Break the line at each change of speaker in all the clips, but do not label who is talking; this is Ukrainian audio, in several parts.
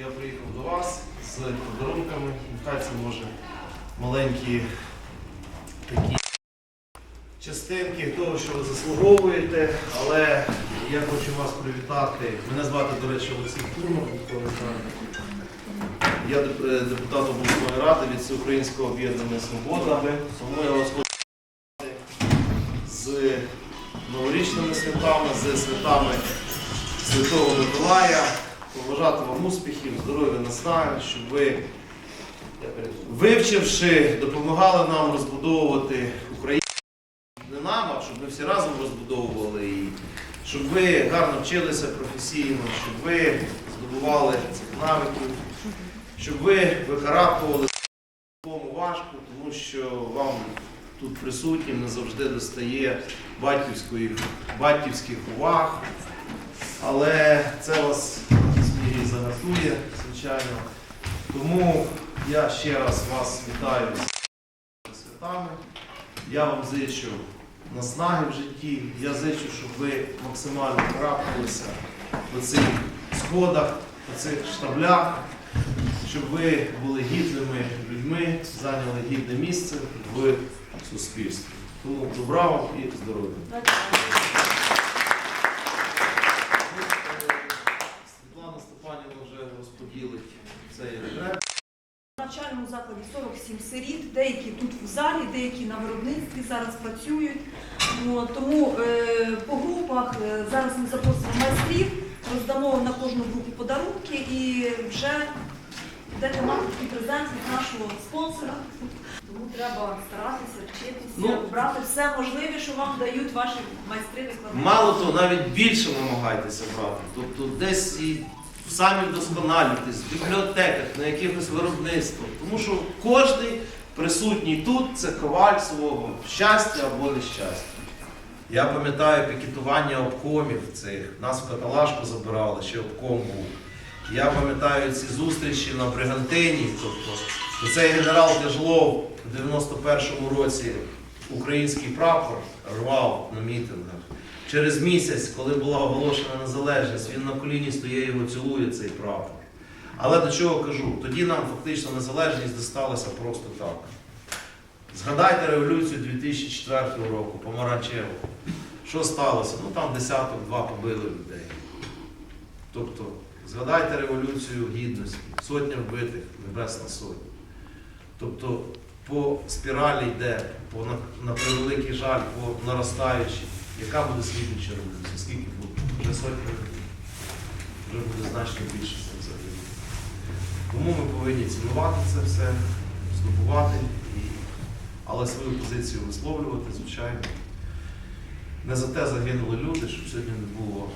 я приїхав до вас з подарунками. Нехай це може маленькі такі частинки того, що ви заслуговуєте, але я хочу вас привітати. Мене звати, до речі, Олексій знаю. Я е, депутат обласної ради від Всеукраїнського об'єднання Свобода. Тому я вас хочу з новорічними святами, з святами Святого Миколая, побажати вам успіхів, здоров'я наснаги, щоб ви, вивчивши, допомагали нам розбудовувати Україну. Не нам, а щоб ми всі разом розбудовували її, щоб ви гарно вчилися професійно, щоб ви здобували цих навиків, щоб ви вихарапували важко, тому що вам тут присутнім не завжди достає батьківських уваг, але це вас в звичайно. Тому я ще раз вас вітаю з святами. Я вам зичу наснаги в житті. Я зичу, щоб ви максимально крапилися по цих сходах, по цих штаблях щоб ви були гідними людьми, зайняли гідне місце в суспільстві. Тому добра вам і здоров'я. Світлана Степанівна вже розподілить цей ретрет.
В навчальному закладі 47 сиріт, деякі тут в залі, деякі на виробництві зараз працюють. От, тому е, по групах е, зараз ми запросимо майстрів, роздамо на кожну групу подарунки і вже мати такий презент від нашого спонсора. Тому треба старатися, вчитися,
Ну.
брати все можливе, що вам дають ваші майстри викладачі.
Мало того, навіть більше намагайтеся брати. Тобто десь і самі вдосконалюйтесь, в бібліотеках, на якихось виробництвах. Тому що кожен присутній тут це коваль свого щастя або нещастя. Я пам'ятаю пікетування обкомів цих. Нас в каталажку забирали, ще обком був. Я пам'ятаю ці зустрічі на Бригантині. Тобто цей генерал Дежлов в 91-му році український прапор рвав на мітингах. Через місяць, коли була оголошена незалежність, він на коліні стоїть його цілує цей прапор. Але до чого кажу? Тоді нам фактично незалежність досталася просто так. Згадайте революцію 2004 року, помаранчеву. Що сталося? Ну там десяток, два побили людей. Тобто, згадайте революцію гідності, сотня вбитих, небесна сотня. Тобто по спіралі йде, по, на, на превеликий жаль, по наростаючій. Яка буде слідуюча революція? Скільки буде? Вже сотня. Вже буде значно більше взагалі. Тому ми повинні цінувати це все, здобувати, і... але свою позицію висловлювати, звичайно. Не за те загинули люди, щоб сьогодні не було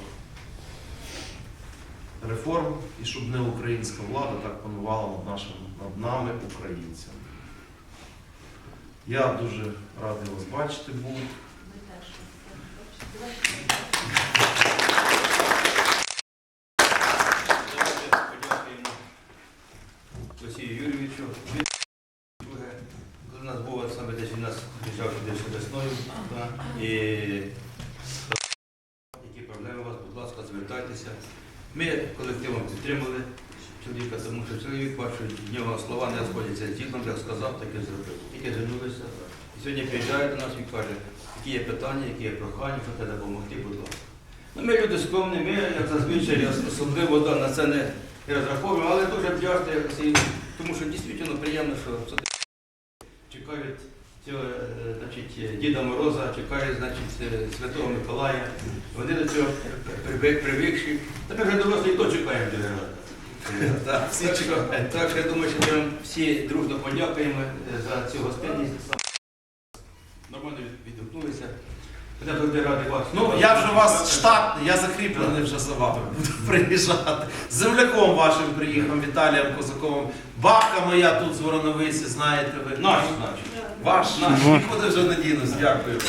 реформ і щоб не українська влада так панувала над, нашим, над нами, українцями. Я дуже радий вас бачити був.
Подякуємо Олексію Юрійовичу. Друге, нас був саме десь у нас приїжджав десь весною, і які проблеми у вас, будь ласка, звертайтеся. Ми колективом підтримали чоловіка, тому що чоловік бачить, в нього слова не сходяться з ділом, як сказав, так і зробив. Тільки звернулися. І сьогодні приїжджає до нас і каже, які є питання, які є прохання, що треба допомогти, будь ласка. Ну, ми люди скромні, ми, як зазвичай, особливо да, на це не розраховуємо, але дуже вдячні, тому що дійсно приємно, що чекають цього е, значить, Діда Мороза, чекають значить, е, Святого Миколая. Вони до цього привикші. Та ми вже дорослі і то чекаємо що, так що я думаю, що ми всі дружно подякуємо е, за цю гостинність. Я завжди радий вас.
Ну, я вже у вас штатний, я закріплений вже за вами. Буду приїжджати. З земляком вашим приїхав Віталієм Козаковим. Бабка моя тут з Вороновиці, знаєте ви.
Наш, наш.
Ваш.
Наш.
Нікуди вже не дінусь. Дякую.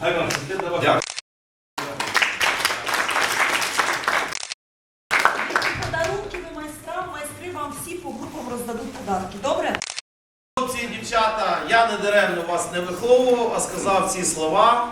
Хай вам.
Дякую.
Подарунки ви майстрам, майстри вам всі по групам роздадуть подарки. Добре?
Хлопці і дівчата, я не даремно вас не виховував, а сказав ці слова.